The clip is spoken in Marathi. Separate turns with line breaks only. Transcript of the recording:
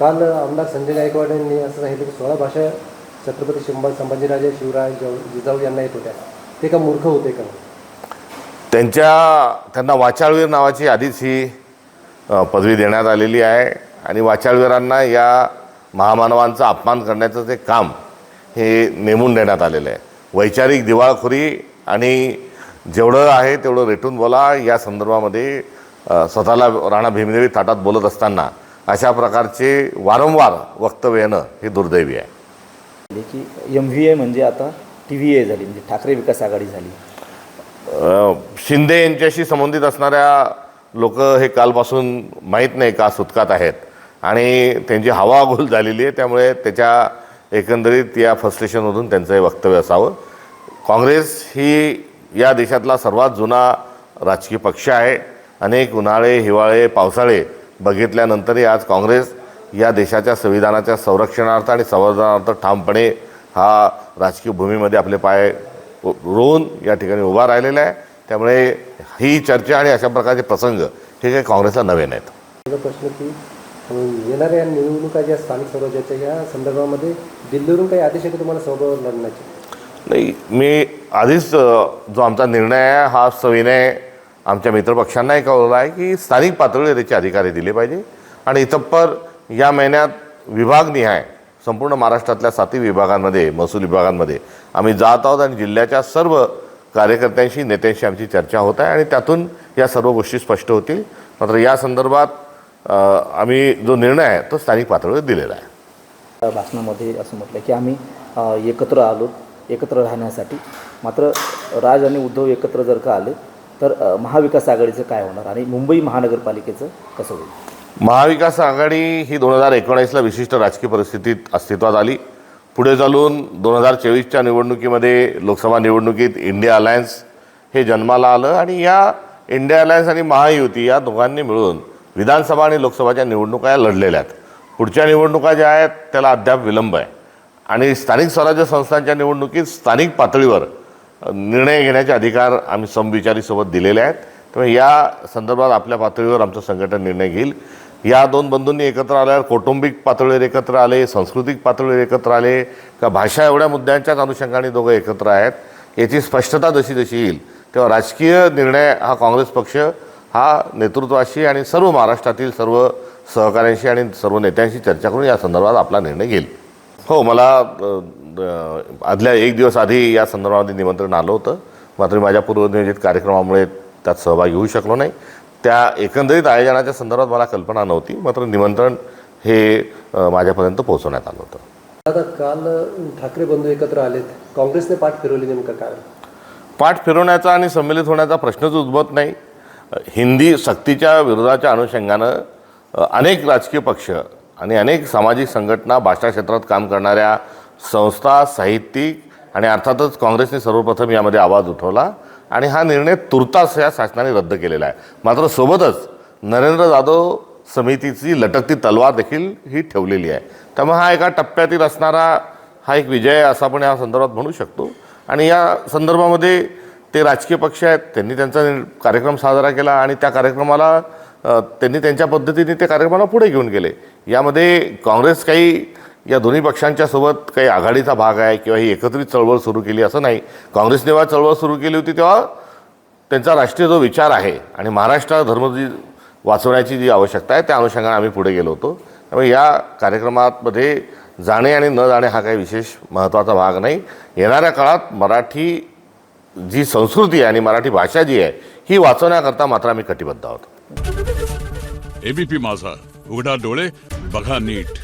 काल आमदार संजय गायकवाड यांनी असं सांगितलं की सोळा भाषा छत्रपती शिंबा संभाजीराजे शिवराय जिजाऊ यांना येत होत्या ते का मूर्ख होते का?
त्यांच्या त्यांना वाचाळवीर नावाची आधीच ही पदवी देण्यात आलेली आहे आणि वाचाळवीरांना या महामानवांचा अपमान करण्याचं ते काम हे नेमून देण्यात आलेलं आहे. वैचारिक दिवाळखोरी आणि जेवढं आहे तेवढं रेटून बोला या संदर्भामध्ये स्वतःला राणा भीमदेवी ताटात बोलत असताना अशा प्रकारचे वारंवार वक्तव्य येणं हे दुर्दैवी आहे.
झाली की एम व्ही ए म्हणजे आता टी व्ही ए झाली म्हणजे ठाकरे विकास आघाडी झाली.
शिंदे यांच्याशी संबंधित असणाऱ्या लोक हे कालपासून माहीत नाही का सुटकात आहेत. आणि त्यांची हवा गोल झालेली आहे त्यामुळे त्याच्या एकंदरीत या फ्रस्ट्रेशनमधून त्यांचं हे वक्तव्य असावं. काँग्रेस ही या देशातला सर्वात जुना राजकीय पक्ष आहे. अनेक उन्हाळे हिवाळे पावसाळे बघितल्यानंतरही आज काँग्रेस या देशाच्या संविधानाच्या संरक्षणार्थ आणि संवर्धनार्थ ठामपणे हा राजकीय भूमीमध्ये आपले पाय रोवून या ठिकाणी उभा राहिलेला आहे. त्यामुळे ही चर्चा आणि अशा प्रकारचे प्रसंग हे काही काँग्रेसला नवे नाहीत.
माझा प्रश्न की येणाऱ्या निवडणुका ज्या स्थानिक स्वराज्याच्या या संदर्भामध्ये दिल्लीवरून काही आदेश आहे का तुम्हाला समोर लढण्याचे?
नाही मी आधीच जो आमचा निर्णय आहे हा सविनय आमच्या मित्रपक्षांनाही कळवलं आहे की स्थानिक पातळीवर त्याचे अधिकारी दिले पाहिजे. आणि इतप्पर या महिन्यात विभागनिहाय संपूर्ण महाराष्ट्रातल्या साती विभागांमध्ये महसूल विभागांमध्ये आम्ही जात आहोत आणि जिल्ह्याच्या सर्व कार्यकर्त्यांशी नेत्यांशी आमची चर्चा होत आहे आणि त्यातून या सर्व गोष्टी स्पष्ट होतील. मात्र या संदर्भात आम्ही जो निर्णय आहे तो स्थानिक पातळीवर दिलेला आहे.
त्या भाषणामध्ये असं म्हटलं की आम्ही एकत्र आलो एकत्र राहण्यासाठी. मात्र राज आणि उद्धव एकत्र जर का आले तर महाविकास आघाडीचं काय होणार आणि मुंबई महानगरपालिकेचं कसं होईल?
महाविकास आघाडी ही दोन हजार एकोणीसला विशिष्ट राजकीय परिस्थितीत अस्तित्वात आली. पुढे चालून दोन हजार चोवीसच्या निवडणुकीमध्ये लोकसभा निवडणुकीत इंडिया अलायन्स हे जन्माला आलं आणि या इंडिया अलायन्स आणि महायुती या दोघांनी मिळून विधानसभा आणि लोकसभाच्या निवडणुका या लढलेल्या आहेत. पुढच्या निवडणुका ज्या आहेत त्याला अद्याप विलंब आहे. आणि स्थानिक स्वराज्य संस्थांच्या निवडणुकीत स्थानिक पातळीवर निर्णय घेण्याचे अधिकार आम्ही समविचारीसोबत दिलेले आहेत. त्यामुळे या संदर्भात आपल्या पातळीवर आमचं संघटन निर्णय घेईल. या दोन बंधूंनी एकत्र आल्यावर कौटुंबिक पातळीवर एकत्र आले सांस्कृतिक पातळीवर एकत्र आले का भाषा एवढ्या मुद्द्यांच्याच अनुषंगाने दोघं एकत्र आहेत याची स्पष्टता जशी जशी येईल तेव्हा राजकीय निर्णय हा काँग्रेस पक्ष हा नेतृत्वाशी आणि सर्व महाराष्ट्रातील सर्व सहकाऱ्यांशी आणि सर्व नेत्यांशी चर्चा करून या संदर्भात आपला निर्णय घेईल. हो मला आदल्या एक दिवस आधी या संदर्भामध्ये निमंत्रण आलं होतं. मात्र माझ्या पूर्वनियोजित कार्यक्रमामुळे त्यात सहभागी होऊ शकलो नाही. त्या एकंदरीत आयोजनाच्या संदर्भात मला कल्पना नव्हती. मात्र निमंत्रण हे माझ्यापर्यंत पोहोचवण्यात आलं होतं.
आता काल ठाकरे बंधू एकत्र आलेत. काँग्रेसने पाठ फिरवली नेमकं काय?
पाठ फिरवण्याचा आणि संमिलित होण्याचा प्रश्नच उद्भवत नाही. हिंदी सक्तीच्या विरोधाच्या अनुषंगानं अनेक राजकीय पक्ष आणि अनेक सामाजिक संघटना भाषा क्षेत्रात काम करणाऱ्या संस्था साहित्यिक आणि अर्थातच काँग्रेसने सर्वप्रथम यामध्ये आवाज उठवला आणि हा निर्णय तुर्तास या शासनाने रद्द केलेला आहे. मात्र सोबतच नरेंद्र जाधव समितीची लटकती तलवार देखील ही ठेवलेली आहे. त्यामुळे हा एका टप्प्यातील असणारा हा एक विजय आहे असं आपण या संदर्भात म्हणू शकतो. आणि या संदर्भामध्ये ते राजकीय पक्ष आहेत त्यांनी त्यांचा नि- कार्यक्रम साजरा केला आणि त्या कार्यक्रमाला त्यांनी त्यांच्या पद्धतीने त्या कार्यक्रमाला पुढे घेऊन गेले. यामध्ये काँग्रेस काही या दोन्ही पक्षांच्या सोबत काही आघाडीचा भाग आहे किंवा ही एकत्रित चळवळ सुरू केली असं नाही. काँग्रेस जेव्हा चळवळ सुरू केली होती तेव्हा त्यांचा राष्ट्रीय जो विचार आहे आणि महाराष्ट्र धर्म जी वाचवण्याची जी आवश्यकता आहे त्या अनुषंगाने आम्ही पुढे गेलो होतो. त्यामुळे या कार्यक्रमामध्ये जाणे आणि न जाणे हा काही विशेष महत्त्वाचा भाग नाही. येणाऱ्या काळात मराठी जी संस्कृती आहे आणि मराठी भाषा जी आहे ही वाचवण्याकरता मात्र आम्ही कटिबद्ध आहोत.
एबीपी माझा. उघडा डोळे बघा नीट.